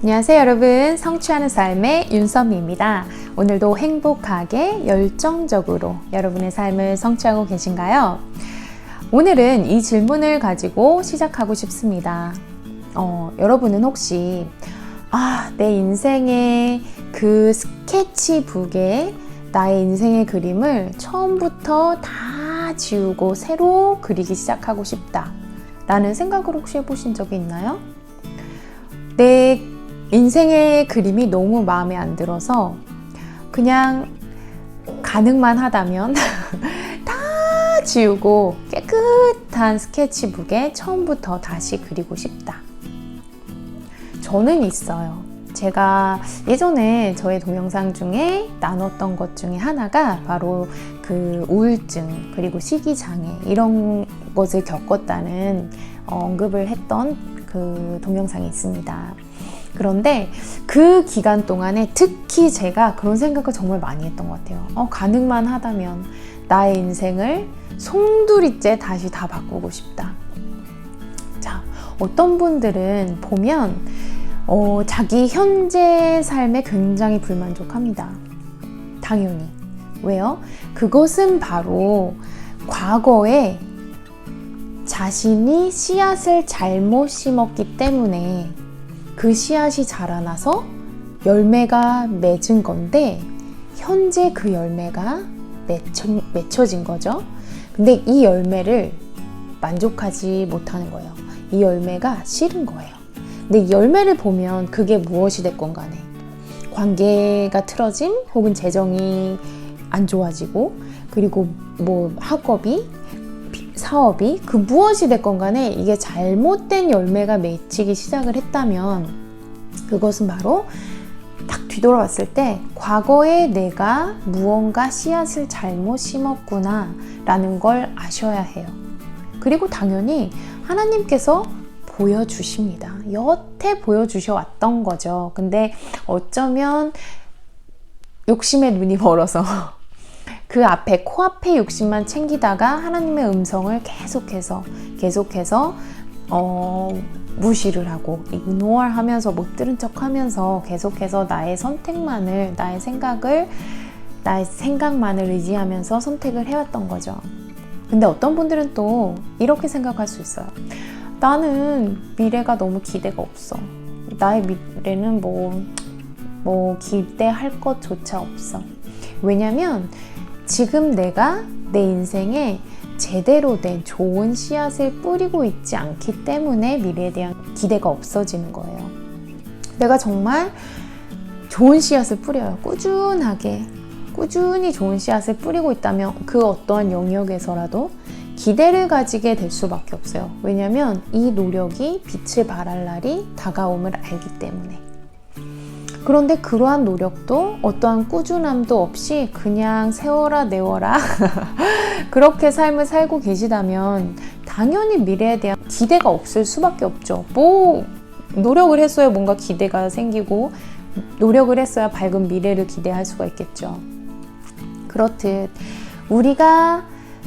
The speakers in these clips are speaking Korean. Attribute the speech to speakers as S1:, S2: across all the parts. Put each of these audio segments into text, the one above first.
S1: 안녕하세요 여러분 성취하는 삶의 윤선미입니다 오늘도 행복하게 열정적으로 여러분의 삶을 성취하고 계신가요? 오늘은 이 질문을 가지고 시작하고 싶습니다 어, 여러분은 혹시 아, 내 인생의 그 스케치북에 나의 인생의 그림을 처음부터 다 지우고 새로 그리기 시작하고 싶다 라는 생각을 혹시 해보신 적이 있나요? 내 인생의 그림이 너무 마음에 안 들어서 그냥 가능만 하다면 다 지우고 깨끗한 스케치북에 처음부터 다시 그리고 싶다. 저는 있어요. 제가 예전에 저의 동영상 중에 나눴던 것 중에 하나가 바로 그 우울증 그리고 시기장애 이런 것을 겪었다는 언급을 했던 그 동영상이 있습니다. 그런데 그 기간 동안에 특히 제가 그런 생각을 정말 많이 했던 것 같아요. 어, 가능만 하다면 나의 인생을 송두리째 다시 다 바꾸고 싶다. 자, 어떤 분들은 보면 어, 자기 현재 삶에 굉장히 불만족합니다. 당연히. 왜요? 그것은 바로 과거에 자신이 씨앗을 잘못 심었기 때문에 그 씨앗이 자라나서 열매가 맺은 건데 현재 그 열매가 맺혀, 맺혀진 거죠. 근데 이 열매를 만족하지 못하는 거예요. 이 열매가 싫은 거예요. 근데 이 열매를 보면 그게 무엇이 됐건 간에 관계가 틀어짐 혹은 재정이 안 좋아지고 그리고 뭐 학업이 사업이 그 무엇이 됐건 간에 이게 잘못된 열매가 맺히기 시작을 했다면 그것은 바로 딱 뒤돌아봤을 때 과거에 내가 무언가 씨앗을 잘못 심었구나 라는 걸 아셔야 해요. 그리고 당연히 하나님께서 보여주십니다. 여태 보여주셔 왔던 거죠. 근데 어쩌면 욕심의 눈이 멀어서 그 앞에 코앞에 욕심만 챙기다가 하나님의 음성을 계속해서 계속해서 어, 무시를 하고 이그노얼 하면서 못 들은 척 하면서 계속해서 나의 선택만을 나의 생각을 나의 생각만을 의지하면서 선택을 해왔던 거죠. 근데 어떤 분들은 또 이렇게 생각할 수 있어요. 나는 미래가 너무 기대가 없어. 나의 미래는 뭐, 뭐 기대할 것조차 없어. 왜냐면 지금 내가 내 인생에 제대로 된 좋은 씨앗을 뿌리고 있지 않기 때문에 미래에 대한 기대가 없어지는 거예요. 내가 정말 좋은 씨앗을 뿌려요. 꾸준하게. 꾸준히 좋은 씨앗을 뿌리고 있다면 그 어떠한 영역에서라도 기대를 가지게 될 수밖에 없어요. 왜냐면 이 노력이 빛을 발할 날이 다가옴을 알기 때문에. 그런데 그러한 노력도 어떠한 꾸준함도 없이 그냥 세워라 내워라 그렇게 삶을 살고 계시다면 당연히 미래에 대한 기대가 없을 수밖에 없죠. 뭐 노력을 했어야 뭔가 기대가 생기고 노력을 했어야 밝은 미래를 기대할 수가 있겠죠. 그렇듯 우리가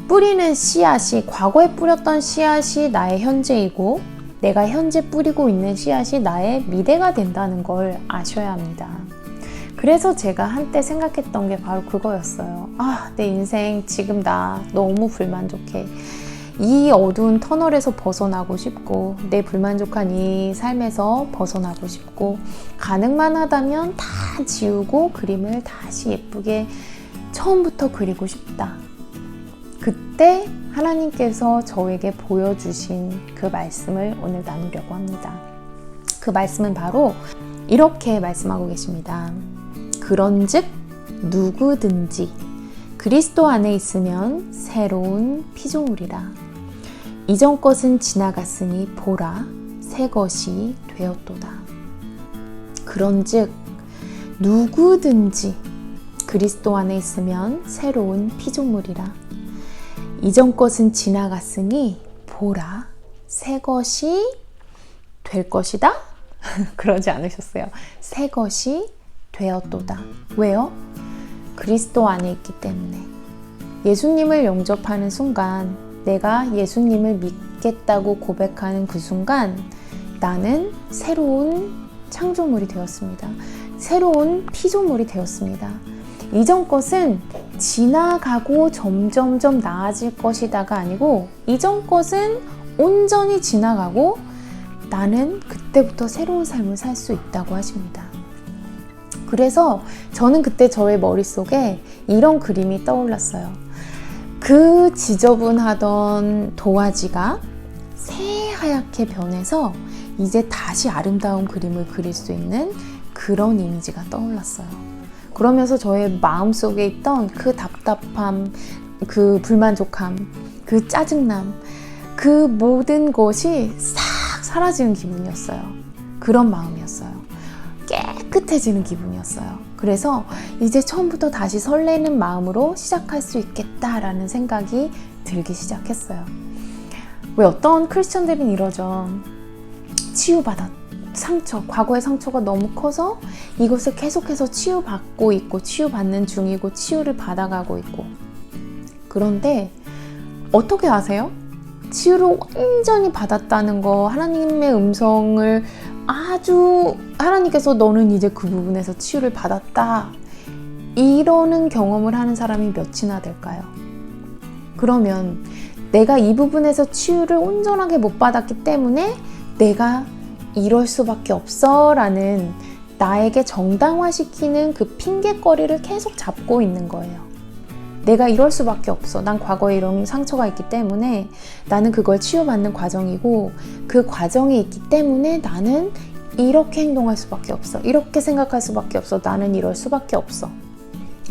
S1: 뿌리는 씨앗이 과거에 뿌렸던 씨앗이 나의 현재이고 내가 현재 뿌리고 있는 씨앗이 나의 미래가 된다는 걸 아셔야 합니다. 그래서 제가 한때 생각했던 게 바로 그거였어요. 아, 내 인생 지금 나 너무 불만족해. 이 어두운 터널에서 벗어나고 싶고, 내 불만족한 이 삶에서 벗어나고 싶고, 가능만 하다면 다 지우고 그림을 다시 예쁘게 처음부터 그리고 싶다. 그때 하나님께서 저에게 보여주신 그 말씀을 오늘 나누려고 합니다. 그 말씀은 바로 이렇게 말씀하고 계십니다. 그런즉 누구든지 그리스도 안에 있으면 새로운 피조물이라. 이전 것은 지나갔으니 보라 새 것이 되었도다. 그런즉 누구든지 그리스도 안에 있으면 새로운 피조물이라. 이전 것은 지나갔으니 보라 새 것이 될 것이다? 그러지 않으셨어요. 새 것이 되었도다. 왜요? 그리스도 안에 있기 때문에. 예수님을 영접하는 순간, 내가 예수님을 믿겠다고 고백하는 그 순간, 나는 새로운 창조물이 되었습니다. 새로운 피조물이 되었습니다. 이전 것은 지나가고 점점점 나아질 것이다가 아니고 이전 것은 온전히 지나가고 나는 그때부터 새로운 삶을 살 수 있다고 하십니다. 그래서 저는 그때 저의 머릿속에 이런 그림이 떠올랐어요. 그 지저분하던 도화지가 새하얗게 변해서 이제 다시 아름다운 그림을 그릴 수 있는 그런 이미지가 떠올랐어요. 그러면서 저의 마음속에 있던 그 답답함, 그 불만족함, 그 짜증남, 그 모든 것이 싹 사라지는 기분이었어요. 그런 마음이었어요. 깨끗해지는 기분이었어요. 그래서 이제 처음부터 다시 설레는 마음으로 시작할 수 있겠다라는 생각이 들기 시작했어요. 왜 어떤 크리스천들은 이러죠. 치유받았, 상처, 과거의 상처가 너무 커서 이것을 계속해서 치유받고 있고, 치유받는 중이고, 치유를 받아가고 있고. 그런데 어떻게 아세요? 치유를 완전히 받았다는 거, 하나님의 음성을 아주 하나님께서 너는 이제 그 부분에서 치유를 받았다. 이러는 경험을 하는 사람이 몇이나 될까요? 그러면 내가 이 부분에서 치유를 온전하게 못 받았기 때문에 내가 이럴 수밖에 없어 라는 나에게 정당화시키는 그 핑계거리를 계속 잡고 있는 거예요. 내가 이럴 수밖에 없어. 난 과거에 이런 상처가 있기 때문에 나는 그걸 치유받는 과정이고 그 과정이 있기 때문에 나는 이렇게 행동할 수밖에 없어. 이렇게 생각할 수밖에 없어. 나는 이럴 수밖에 없어.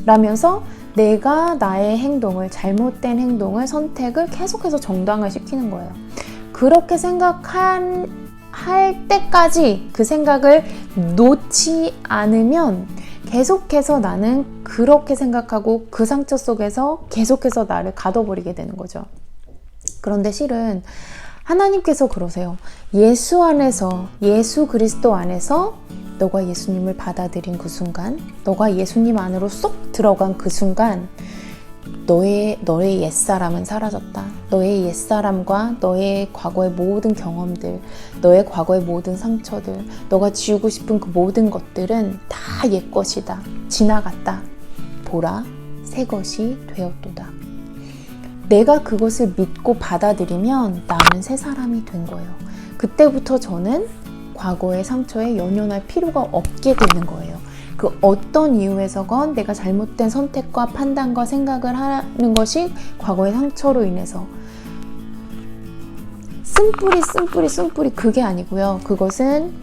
S1: 라면서 내가 나의 행동을, 잘못된 행동을, 선택을 계속해서 정당화시키는 거예요. 그렇게 생각한, 할 때까지 그 생각을 놓지 않으면 계속해서 나는 그렇게 생각하고 그 상처 속에서 계속해서 나를 가둬버리게 되는 거죠. 그런데 실은 하나님께서 그러세요. 예수 안에서, 예수 그리스도 안에서 너가 예수님을 받아들인 그 순간, 너가 예수님 안으로 쏙 들어간 그 순간, 너의, 너의 옛사람은 사라졌다. 너의 옛사람과 너의 과거의 모든 경험들, 너의 과거의 모든 상처들, 너가 지우고 싶은 그 모든 것들은 다 옛 것이다. 지나갔다. 보라, 새 것이 되었도다. 내가 그것을 믿고 받아들이면 나는 새 사람이 된 거예요. 그때부터 저는 과거의 상처에 연연할 필요가 없게 되는 거예요. 그 어떤 이유에서건 내가 잘못된 선택과 판단과 생각을 하는 것이 과거의 상처로 인해서 쓴뿌리 쓴뿌리 쓴뿌리 그게 아니고요. 그것은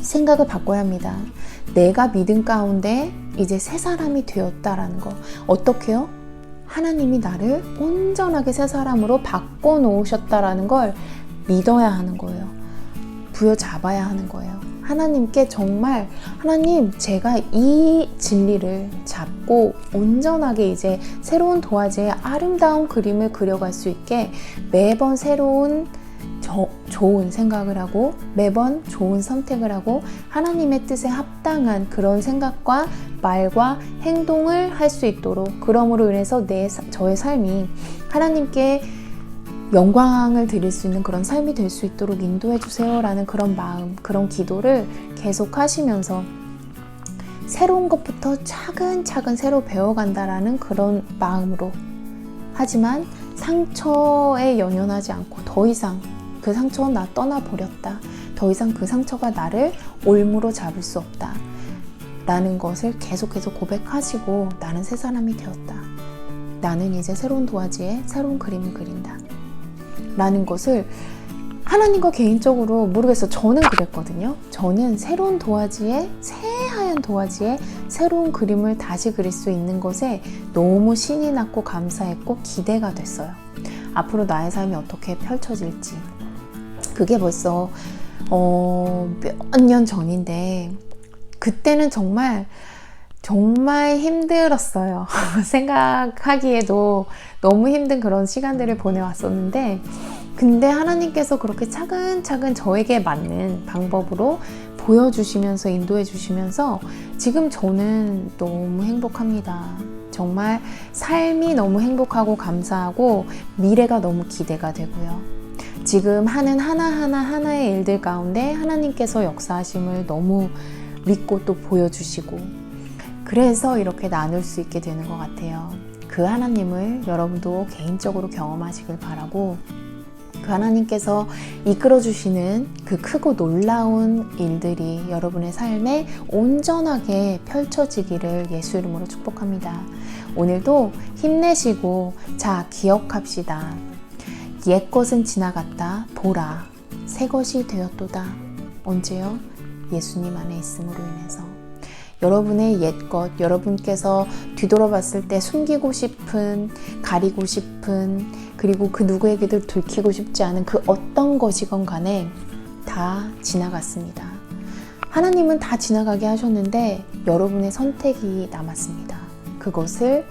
S1: 생각을 바꿔야 합니다. 내가 믿음 가운데 이제 새 사람이 되었다라는 거. 어떻게요? 하나님이 나를 온전하게 새 사람으로 바꿔 놓으셨다라는 걸 믿어야 하는 거예요. 부여잡아야 하는 거예요. 하나님께 정말 하나님 제가 이 진리를 잡고 온전하게 이제 새로운 도화지에 아름다운 그림을 그려갈 수 있게 매번 새로운 저, 좋은 생각을 하고 매번 좋은 선택을 하고 하나님의 뜻에 합당한 그런 생각과 말과 행동을 할 수 있도록 그러므로 인해서 내 저의 삶이 하나님께 영광을 드릴 수 있는 그런 삶이 될 수 있도록 인도해 주세요라는 그런 마음, 그런 기도를 계속 하시면서 새로운 것부터 차근차근 새로 배워간다라는 그런 마음으로 하지만 상처에 연연하지 않고 더 이상 그 상처는 나 떠나버렸다. 더 이상 그 상처가 나를 올무로 잡을 수 없다. 라는 것을 계속해서 고백하시고 나는 새 사람이 되었다. 나는 이제 새로운 도화지에 새로운 그림을 그린다. 라는 것을 하나님과 개인적으로 모르겠어. 저는 그랬거든요. 저는 새로운 도화지에, 새하얀 도화지에 새로운 그림을 다시 그릴 수 있는 것에 너무 신이 났고 감사했고 기대가 됐어요. 앞으로 나의 삶이 어떻게 펼쳐질지. 그게 벌써 어, 몇 년 전인데 그때는 정말 정말 힘들었어요. 생각하기에도 너무 힘든 그런 시간들을 보내왔었는데 근데 하나님께서 그렇게 차근차근 저에게 맞는 방법으로 보여주시면서 인도해 주시면서 지금 저는 너무 행복합니다. 정말 삶이 너무 행복하고 감사하고 미래가 너무 기대가 되고요. 지금 하는 하나하나 하나의 일들 가운데 하나님께서 역사하심을 너무 믿고 또 보여주시고 그래서 이렇게 나눌 수 있게 되는 것 같아요. 그 하나님을 여러분도 개인적으로 경험하시길 바라고 그 하나님께서 이끌어 주시는 그 크고 놀라운 일들이 여러분의 삶에 온전하게 펼쳐지기를 예수 이름으로 축복합니다. 오늘도 힘내시고 자 기억합시다. 옛 것은 지나갔다 보라 새 것이 되었도다. 언제요? 예수님 안에 있음으로 인해서. 여러분의 옛것, 여러분께서 뒤돌아봤을 때 숨기고 싶은, 가리고 싶은, 그리고 그 누구에게도 들키고 싶지 않은 그 어떤 것이건 간에 다 지나갔습니다. 하나님은 다 지나가게 하셨는데 여러분의 선택이 남았습니다. 그것을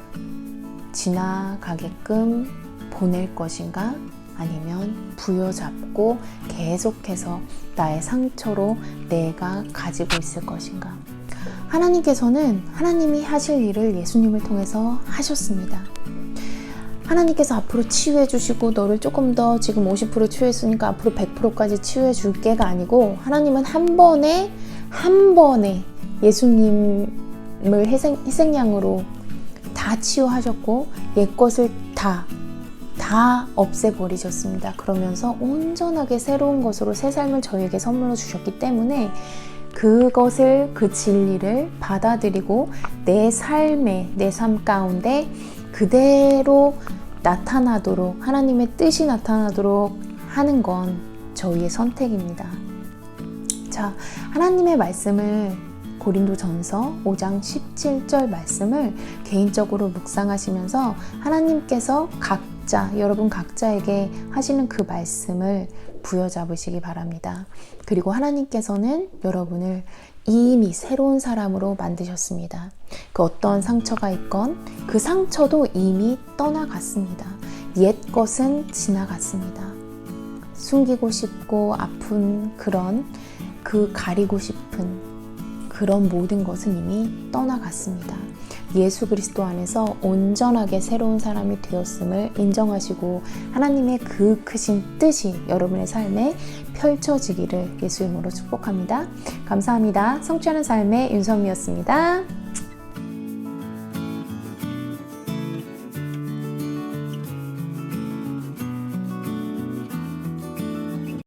S1: 지나가게끔 보낼 것인가? 아니면 부여잡고 계속해서 나의 상처로 내가 가지고 있을 것인가? 하나님께서는 하나님이 하실 일을 예수님을 통해서 하셨습니다. 하나님께서 앞으로 치유해 주시고 너를 조금 더 지금 50% 치유했으니까 앞으로 100%까지 치유해 줄 게가 아니고 하나님은 한 번에 한 번에 예수님을 희생, 희생양으로 다 치유하셨고 옛 것을 다 다 없애버리셨습니다. 그러면서 온전하게 새로운 것으로 새 삶을 저희에게 선물로 주셨기 때문에 그것을 그 진리를 받아들이고 내 삶에 내 삶 가운데 그대로 나타나도록 하나님의 뜻이 나타나도록 하는 건 저희의 선택입니다. 자, 하나님의 말씀을 고린도 전서 5장 17절 말씀을 개인적으로 묵상하시면서 하나님께서 각 자, 여러분 각자에게 하시는 그 말씀을 부여잡으시기 바랍니다. 그리고 하나님께서는 여러분을 이미 새로운 사람으로 만드셨습니다. 그 어떤 상처가 있건 그 상처도 이미 떠나갔습니다. 옛 것은 지나갔습니다. 숨기고 싶고 아픈 그런 그 가리고 싶은 그런 모든 것은 이미 떠나갔습니다. 예수 그리스도 안에서 온전하게 새로운 사람이 되었음을 인정하시고 하나님의 그 크신 뜻이 여러분의 삶에 펼쳐지기를 예수 이름으로 축복합니다. 감사합니다. 성취하는 삶의 윤성미였습니다.